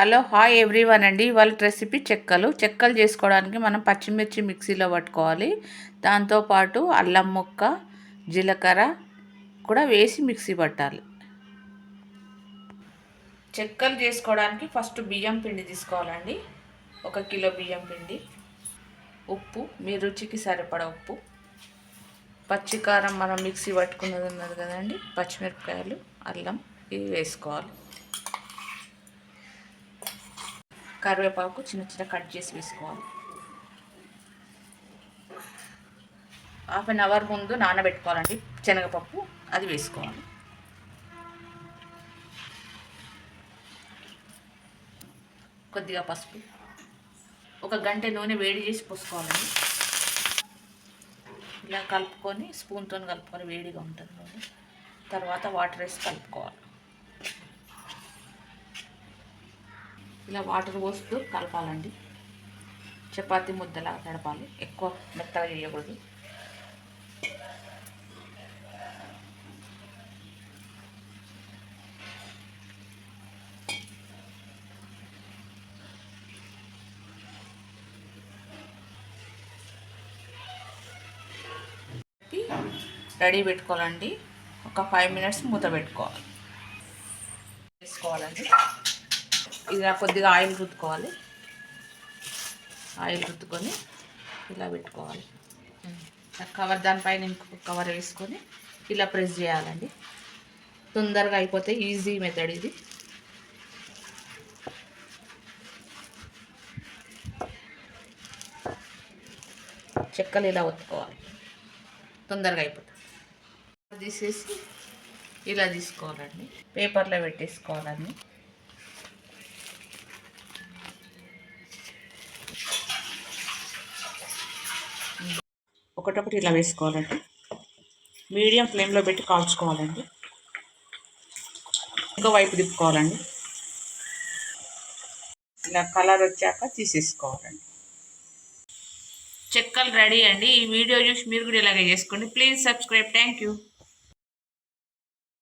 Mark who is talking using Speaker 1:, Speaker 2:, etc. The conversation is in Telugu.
Speaker 1: హలో హాయ్ ఎవ్రీవన్ అండి. ఇవాళ రెసిపీ చెక్కలు. చెక్కలు చేసుకోవడానికి మనం పచ్చిమిర్చి మిక్సీలో పట్టుకోవాలి. దాంతోపాటు అల్లం ముక్క జీలకర్ర కూడా వేసి మిక్సీ పట్టాలి. చెక్కలు చేసుకోవడానికి ఫస్ట్ బియ్యం పిండి తీసుకోవాలండి. ఒక కిలో బియ్యం పిండి. ఉప్పు మీ రుచికి సరిపడ ఉప్పు. పచ్చికారం మనం మిక్సీ పట్టుకున్నది ఉన్నది కదండి. పచ్చిమిరపకాయలు అల్లం ఇవి వేసుకోవాలి. కరివేపాకు చిన్న చిన్న కట్ చేసి వేసుకోవాలి. హాఫ్ అన్ అవర్ ముందు నానబెట్టుకోవాలండి శనగపప్పు అది వేసుకోవాలి. కొద్దిగా పసుపు. ఒక గంట నూనె వేడి చేసి పోసుకోవాలండి. ఇలా కలుపుకొని స్పూన్తో కలుపుకొని వేడిగా ఉంటుంది. నూనె తర్వాత వాటర్ వేసి కలుపుకోవాలి. ఇలా వాటర్ పోస్తూ కలపాలండి. చపాతీ ముద్దలా తడపాలి ఎక్కువ మెత్తగా చేయకూడదు. రెడీ పెట్టుకోవాలండి. ఒక ఫైవ్ మినిట్స్ మూత పెట్టుకోవాలి. వేసుకోవాలండి. ఇలా కొద్దిగా ఆయిల్ రుద్దుకోవాలి. ఆయిల్ రుద్దుకొని ఇలా పెట్టుకోవాలి. కవర్ దానిపైన ఇంకొక కవర్ వేసుకొని ఇలా ప్రెస్ చేయాలండి. తొందరగా అయిపోతే ఈజీ మెథడ్ ఇది. చెక్కలు ఇలా ఒత్తుకోవాలి. తొందరగా అయిపోతుంది తీసేసి ఇలా తీసుకోవాలండి. పేపర్లో పెట్టేసుకోవాలండి. ఒకటొకటి ఇలా వేసుకోవాలండి. మీడియం ఫ్లేమ్లో పెట్టి కాల్చుకోవాలండి. ఇంకో వైపు తిప్పుకోవాలండి. ఇలా కలర్ వచ్చాక తీసేసుకోవాలండి. చెక్కలు రెడీ అండి. ఈ వీడియో చూసి మీరు కూడా ఇలాగే చేసుకోండి. Please subscribe. Thank you.